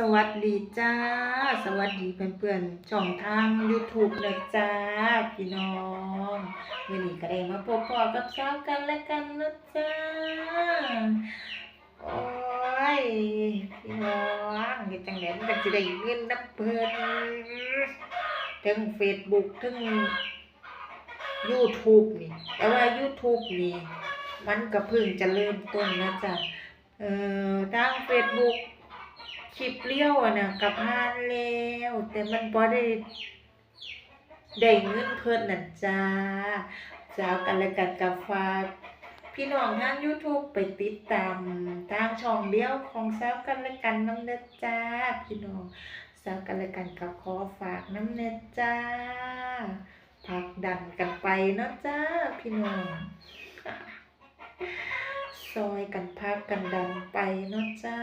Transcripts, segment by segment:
สวัสดีจ้า สวัสดีเพื่อนๆ ช่องทาง YouTube นะจ้า พี่น้องวันนี้ก็ได้มาพบปอกับสาวกันและกันนะจ้า โอ้ย พี่น้องเฮ็ดจังได๋มันก็สิได้เงินนำเพิ่นทั้ง Facebook ทั้ง YouTube นี่ แต่ว่า YouTube นี่ มันก็เพิ่งจะเริ่มต้นนะจ๊ะเอ่อทาง Facebook คลิปเลี้ยวอะนะก็ผ่านแล้วแต่มันบ่ได้ได้เงินเพิ่นน่ะจ้าสาวกันและกันก็ฝาพี่น้องทาง YouTube ไปติดตามทางช่องเดียวของสาวกันและกันน้ำเด้อจ้า พี่น้องสาวกันและกันก็ขอฝากน้ำเด้อจ้าผักดันกันไปเนาะจ้าพี่น้องซอยกันพากันดันไปเนาะจ้า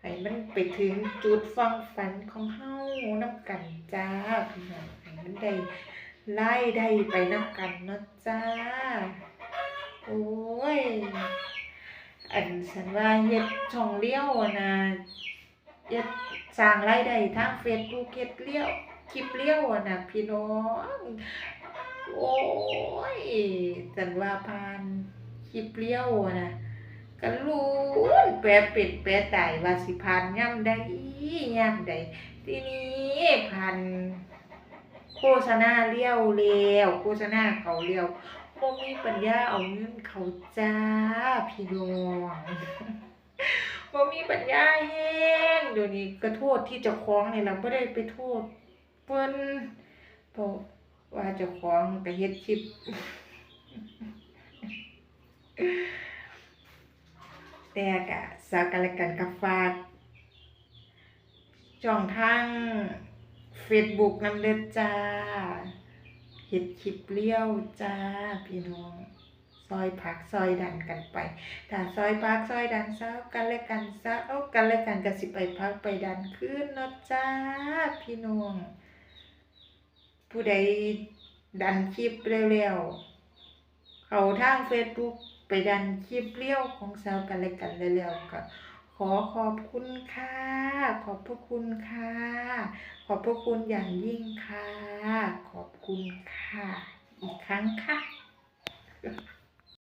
ให้มันไปถึงจุดฟังฝันของเฮานำกันจ้าพี่น้องให้มันได้ไล่ได้ไปนำกันเนาะจ้า โอ้ย อันฉันว่าเฮ็ดช่องเลี้ยวอะนะเฮ็ดสร้างรายได้ทาง Facebook เฮ็ดเลี้ยวคลิปเลี้ยวอะนะพี่น้อง โอ้ยฉันว่าผ่านคลิปเลี้ยวอะ นะก็รู้แปรเป็ดแปรตายว่าสิผ่านย่ำใดย่ำใดทีนี้ผ่านโฆษณาเลี้ยวแล้วโฆษณาเขาเลี้ยวบ่มีปัญญาเอาเงินเขาจ้าพี่น้องบ่มีปัญญาแฮงเดี๋ยวนี้ก็โทษที่เจ้าของนี่ล่ะบ่ได้ไปโทษเพิ่นเพราะว่าเจ้าของก็เฮ็ดคลิป แต่ก็สากันและกันกับฝากช่องทาง Facebook นำเด้อจ้าเฮ็ดคลิปเลี้ยวจ้าพี่น้องซอยผักซอยดันกันไปถ้าซอยพักซอยดันเซากันและกันซะเอากันและกันก็สิไปพักไปดันขึ้นเนาะจ้าพี่น้องผู้ใดดันคลิปเร็วๆเขาทาง Facebook ไปดันคลิปเลี้ยวของสาวกันและกันเร็วๆก็ขอขอบคุณค่ะ ขอบพระคุณค่ะ ขอบพระคุณอย่างยิ่งค่ะ ขอบคุณค่ะ อีกครั้งค่ะ